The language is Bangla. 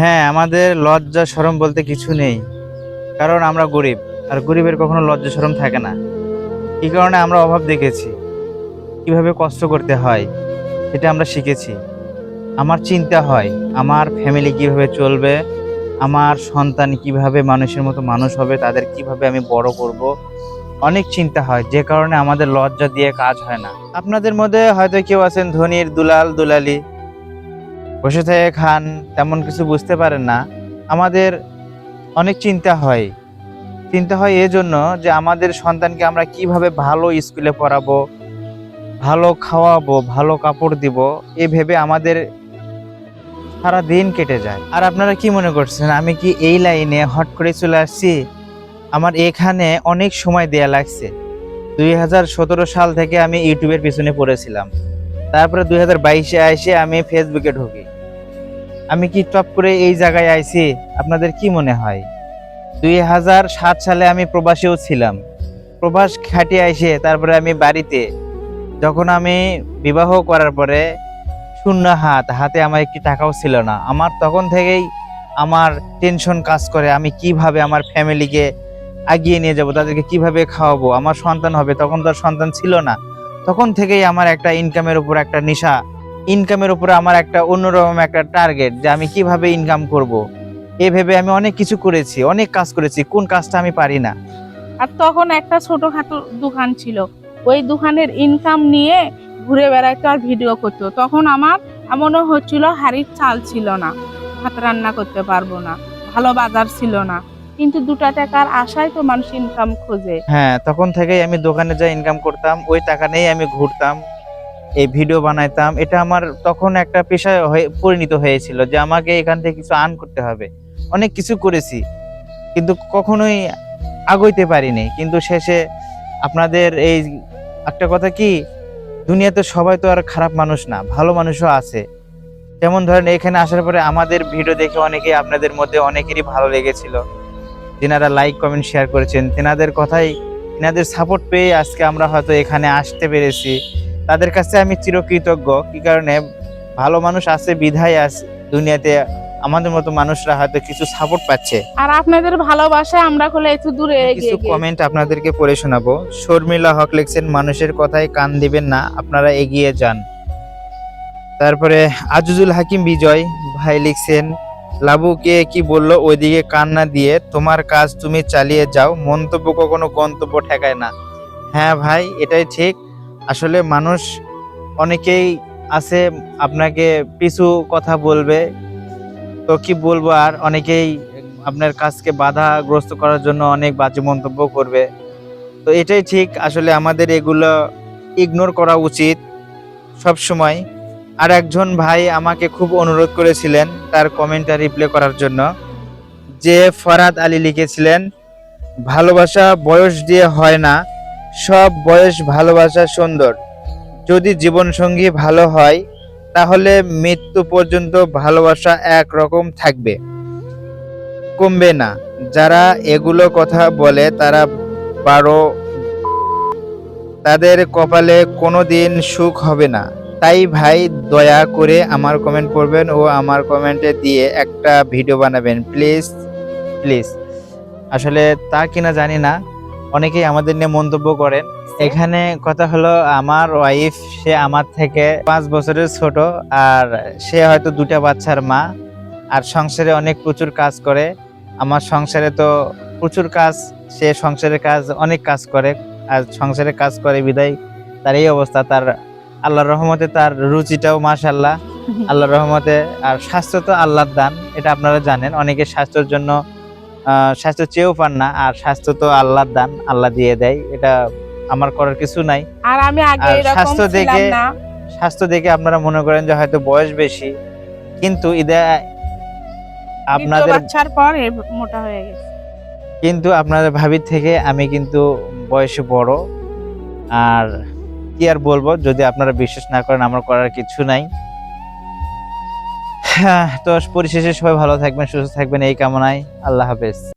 হ্যাঁ আমাদের লজ্জা শরম বলতে কিছু নেই। কারণ আমরা গরিব, আর গরিবের কখনো লজ্জা শরম থাকে না। কি কারণে আমরা অভাব দেখেছি। কীভাবে কষ্ট করতে হয়, সেটা আমরা শিখেছি। আমার চিন্তা হয়, আমার ফ্যামিলি কীভাবে চলবে, আমার সন্তান কীভাবে মানুষের মতো মানুষ হবে, তাদের কীভাবে আমি বড় করব, অনেক চিন্তা হয়, যে কারণে আমাদের লজ্জা দিয়ে কাজ হয় না। আপনাদের মধ্যে হয়তো কেউ আছেন ধনির দুলাল, দুলালি। বসে থেকে খান, তেমন কিছু বুঝতে পারেন না। আমাদের অনেক চিন্তা হয়। চিন্তা হয় এজন্য যে আমাদের সন্তানকে আমরা কীভাবে ভালো স্কুলে পড়াবো, ভালো খাওয়াবো, ভালো কাপড় দিব, এ ভেবে আমাদের সারা দিন কেটে যায়। আর আপনারা কি মনে করছেন, আমি কি এই লাইনে হট করে চলে আসছি? আমার এখানে অনেক সময় দেয়া লাগছে। দুই হাজার সতেরো সাল থেকে আমি ইউটিউবের পিছনে পড়েছিলাম। তারপরে দুই হাজার বাইশে এসে আমি ফেসবুকে ঢুকি। আমি কি টপ করে এই জায়গায় আইছি? আপনাদের কি মনে হয়? দুই হাজার সাত সালে আমি প্রবাসেও ছিলাম। প্রবাস খাটিয়ে আইসে, তারপরে আমি বাড়িতে। যখন আমি বিবাহ করার পরে শূন্য হাত, হাতে আমার একটি টাকাও ছিল না। আমার তখন থেকেই আমার টেনশন কাজ করে, আমি কীভাবে আমার ফ্যামিলিকে এগিয়ে নিয়ে যাব, তাদেরকে কীভাবে খাওয়াবো? আমার সন্তান হবে, তখন তো সন্তান ছিল না। তখন থেকেই আমার একটা ইনকামের উপর একটা নেশা। ইনকামের উপরে আমার একটা অন্যরকম একটা টার্গেট যে আমি কীভাবে ইনকাম করব। এ ভেবে আমি অনেক কিছু করেছি, অনেক কাজ করেছি, কোন কাজটা আমি পারি না। আর তখন একটা ছোটখাটো দোকান ছিল। ওই দোকানের ইনকাম নিয়ে ঘুরে বেড়াইতো আর ভিডিও করতো। তখন আমার এমনও হচ্ছিল, হাড়ির চাল ছিল না। ভাত রান্না করতে পারব না। ভালো বাজার ছিল না। কিন্তু দুটা টাকার আশায় তো মানুষ ইনকাম খোঁজে। হ্যাঁ তখন থেকেই আমি দোকানে যা ইনকাম করতাম, ওই টাকা নিয়েই আমি ঘুরতাম, এই ভিডিও বানাইতাম। এটা আমার তখন একটা পেশা পরিণত হয়েছিল যে আমাকে এখান থেকে কিছু আর্ন করতে হবে। অনেক কিছু করেছি, কিন্তু কখনোই আগাইতে পারিনি। কিন্তু শেষে আপনাদের এই একটা কথা কি, দুনিয়াতে সবাই তো আর খারাপ মানুষ না, ভালো মানুষও আছে। যেমন ধরেন এখানে আসার পরে আমাদের ভিডিও দেখে অনেকে আপনাদের মধ্যে অনেকেরই ভালো লেগেছিল। যেনারা লাইক কমেন্ট শেয়ার করেছেন। তেনাদের কথাই তেনাদের সাপোর্ট পেয়ে আজকে আমরা হয়তো এখানে আসতে পেরেছি। তাদের কাছে আমি চিরকৃতজ্ঞ। কি কারণে? ভালো মানুষ আছে বিধায় আছে দুনিয়াতে আমাদের মতো মানুষরা হয়তো কিছু সাপোর্ট পাচ্ছে। আর আপনাদের ভালোবাসায় আমরা হলে একটু দূরে কিছু কমেন্ট আপনাদেরকে পড়ে শোনাবো। শর্মিলা হক লিখছেন মানুষের কথায় কান দিবেন না আপনারা এগিয়ে যান। তারপরে আজিজুল হাকিম বিজয় ভাই লিখছেন লাবুকে কি বলল? ওইদিকে কান্না দিয়ে, তোমার কাজ তুমি চালিয়ে যাও, মন্তব্য কখনো গন্তব্য ঠেকায় না। হ্যাঁ ভাই, এটাই ঠিক। আসলে মানুষ অনেকেই আছে, আপনাকে পিছু কথা বলবে। তো কি বলব আর, অনেকেই আপনার কাজকে বাধাগ্রস্ত করার জন্য অনেক বাজে মন্তব্য করবে। তো এটাই ঠিক, আসলে আমাদের এগুলো ইগনোর করা উচিত সব সময় আর একজন ভাই আমাকে খুব অনুরোধ করেছিলেন তার কমেন্টটা রিপ্লে করার জন্য, যে ফরাদ আলী লিখেছিলেন, ভালোবাসা বয়স দিয়ে হয় না, সব বয়স ভালোবাসা সুন্দর। যদি জীবনসঙ্গী ভালো হয়, তাহলে মৃত্যু পর্যন্ত ভালোবাসা একরকম থাকবে। কমবে না। যারা এগুলো কথা বলে, তারা বারো তাদের কপালে কোনো দিন সুখ হবে না। তাই ভাই দয়া করে আমার কমেন্ট করবেন ও আমার কমেন্টে দিয়ে একটা ভিডিও বানাবেন। প্লিজ প্লিজ আসলে তা কিনা জানি না। অনেকেই আমাদের নিয়ে মন্তব্য করেন। এখানে কথা হলো, আমার ওয়াইফ সে আমার থেকে পাঁচ বছরের ছোট আর সে হয়তো দুটা বাচ্চার মা আর সংসারে অনেক প্রচুর কাজ করে। আমার সংসারে তো প্রচুর কাজ, সে সংসারের কাজ, অনেক কাজ করে। আর সংসারে কাজ করে বিদায়, তার এই অবস্থা, তার আল্লাহর রহমতে তার রুচিটাও মাশাল্লাহ আল্লাহর রহমতে আর স্বাস্থ্য তো আল্লাহর দান এটা আপনারা জানেন। অনেকে স্বাস্থ্যের জন্য স্বাস্থ্য চেয়েও পান না আর স্বাস্থ্য তো আল্লাহর দান আল্লাহ দিয়ে দেয়। এটা আমার করার কিছু নাই। আর আমি আগে স্বাস্থ্য দেখে- স্বাস্থ্য দেখে আপনারা মনে করেন যে হয়তো বয়স বেশি কিন্তু ইদা আপনাদের বাচ্চার পর মোটা হয়ে গেছে। কিন্তু আপনাদের ভাবির থেকে আমি কিন্তু বয়সে বড়। আর কি আর বলব? যদি আপনারা বিশ্বাস না করেন, আমার করার কিছু নাই। হ্যাঁ তো পরিশেষে সবাই ভালো থাকবেন, সুস্থ থাকবেন, এই কামনায় আল্লাহ হাফেজ।